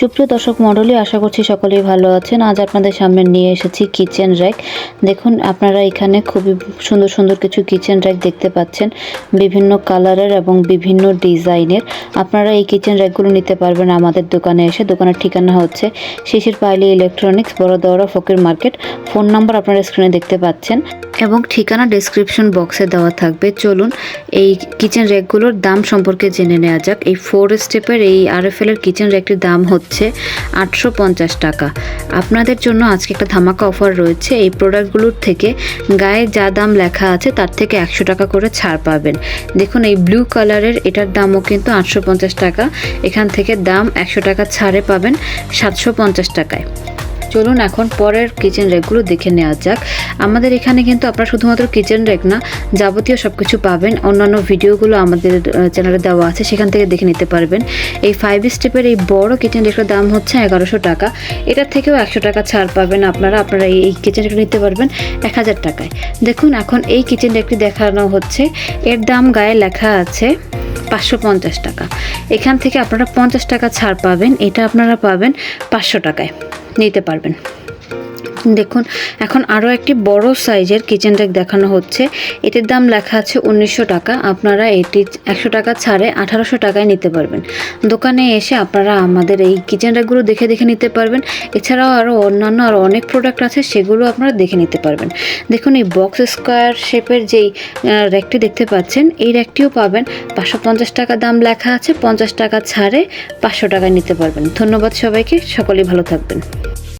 সুপ্রিয় দর্শক মণ্ডলী, আশা করছি সকলেই ভালো আছেন। আজ আপনাদের সামনে নিয়ে এসেছি কিচেন র্যাক দেখুন, আপনারা এখানে খুবই সুন্দর সুন্দর কিছু কিচেন র্যাক দেখতে পাচ্ছেন। বিভিন্ন কালারের এবং বিভিন্ন ডিজাইনের আপনারা এই কিচেন র্যাকগুলো নিতে পারবেন আমাদের দোকানে এসে। দোকানের ঠিকানা হচ্ছে Shishir Paili electronics Bordoura Fakir market. Phone number আপনারা স্ক্রিনে দেখতে পাচ্ছেন। এবং ঠিকানা ডেসক্রিপশন বক্সে দেওয়া থাকবে। চলুন এই কিচেন র্যাকগুলোর দাম সম্পর্কে জেনে নেওয়া যাক। এই ফোর স্টেপের এই আরএফএল এর কিচেন র্যাকটির দাম হচ্ছে আটশো পঞ্চাশ টাকা। আপনাদের জন্য আজকে একটা ধামাকা অফার রয়েছে। এই প্রোডাক্টগুলোর থেকে গায়ে যা দাম লেখা আছে তার থেকে একশো টাকা করে ছাড় পাবেন। দেখুন, এই ব্লু কালারের এটার দামও কিন্তু আটশো পঞ্চাশ টাকা। এখান থেকে দাম একশো টাকা ছাড়ে পাবেন সাতশো পঞ্চাশ টাকায়। চলুন এখন পরের কিচেন র্যাকগুলো দেখে নেওয়া যাক। আমাদের এখানে কিন্তু আপনারা শুধুমাত্র কিচেন র্যাক না, যাবতীয় সব কিছু পাবেন। অন্যান্য ভিডিওগুলো আমাদের চ্যানেলে দেওয়া আছে, সেখান থেকে দেখে নিতে পারবেন। এই ফাইভ স্টেপের এই বড় কিচেন র্যাকের দাম হচ্ছে এগারোশো টাকা। এটার থেকেও একশো টাকা ছাড় পাবেন আপনারা। আপনারা এই- কিচেন র্যাকটা নিতে পারবেন এক হাজার টাকায়। দেখুন, এখন এই কিচেন র্যাকটি দেখানো হচ্ছে। এর দাম গায়ে লেখা আছে পাঁচশো পঞ্চাশ টাকা। এখান থেকে আপনারা পঞ্চাশ টাকা ছাড় পাবেন, এটা আপনারা পাবেন পাঁচশো টাকায়। নিতে পারবেন। দেখুন, এখন আরও একটি বড় সাইজের কিচেন র্যাক দেখানো হচ্ছে। এটির দাম লেখা আছে উনিশশো টাকা। আপনারা এটি একশো টাকা ছাড়ে আঠারোশো টাকায় নিতে পারবেন। দোকানে এসে আপনারা আমাদের এই কিচেন র্যাকগুলো দেখে দেখে নিতে পারবেন। এছাড়াও আরও অন্যান্য আরও অনেক প্রোডাক্ট আছে, সেগুলো আপনারা দেখে নিতে পারবেন। দেখুন, এই বক্স স্কোয়ার শেপের যেই র্যাকটি দেখতে পাচ্ছেন, এই র্যাকটিও পাবেন। পাঁচশো পঞ্চাশ টাকা দাম লেখা আছে, পঞ্চাশ টাকা ছাড়ে পাঁচশো টাকায় নিতে পারবেন। ধন্যবাদ সবাইকে, সকলেই ভালো থাকবেন।